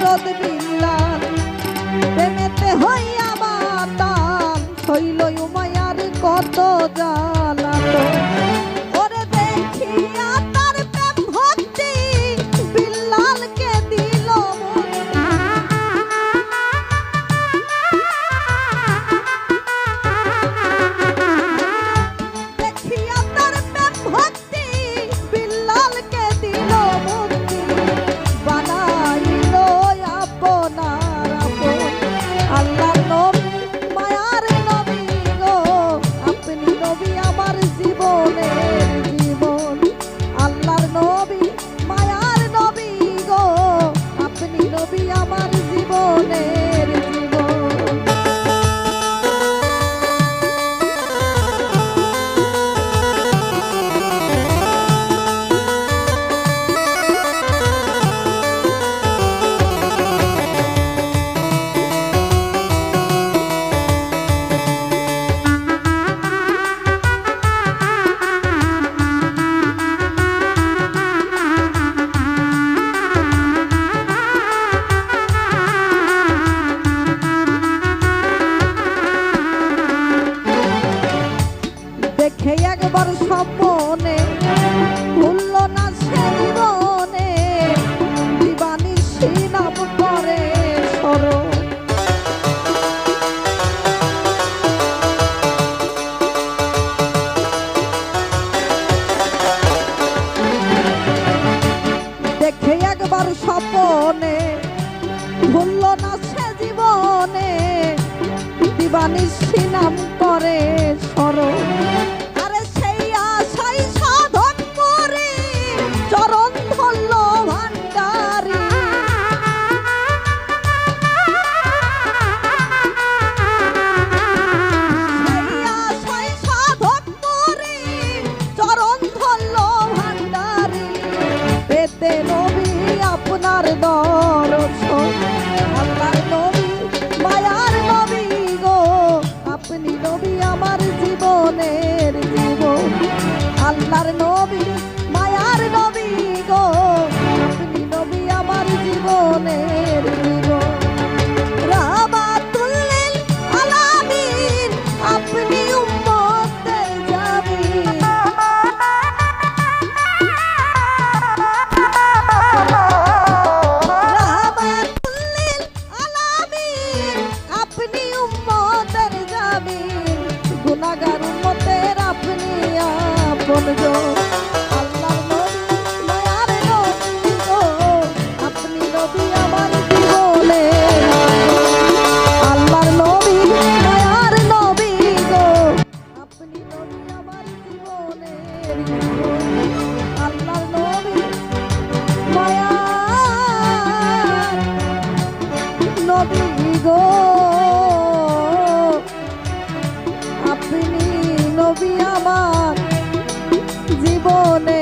হজরত বিল্লাল প্রেমেতে হইয়া মাতাল শৈল উমায়ার কত জ্বালাত একবার স্বপনে, ভুলল না সে জীবনে দিবানি সিনাম করে সরো দেখে একবার স্বপনে, ভুলল না সে জীবনে, দিবানি সিনাম করে সরো তার দর লাগার মতের আপনি আপন আল্লাহ go. জীবনে